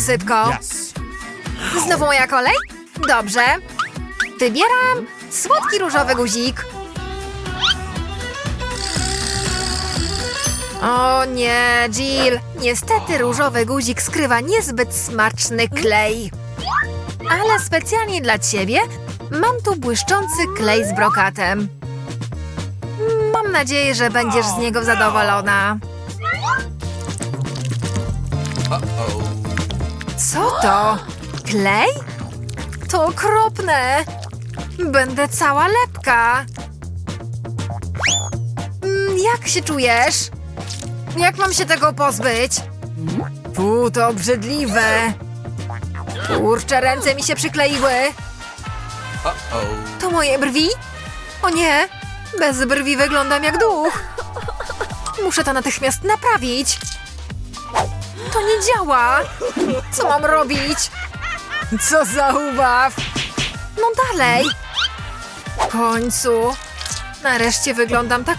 sypko. Znowu moja kolej? Dobrze. Wybieram słodki różowy guzik. O nie, Jill. Niestety różowy guzik skrywa niezbyt smaczny klej. Ale specjalnie dla ciebie mam tu błyszczący klej z brokatem. Mam nadzieję, że będziesz z niego zadowolona. Co to? Klej? To okropne! Będę cała lepka. Mm, Jak się czujesz? Jak mam się tego pozbyć? Fu, to obrzydliwe. Kurczę, ręce mi się przykleiły. To moje brwi? O nie, bez brwi wyglądam jak duch. Muszę to natychmiast naprawić. To nie działa. Co mam robić? Co za ubaw. No dalej. W końcu. Nareszcie wyglądam tak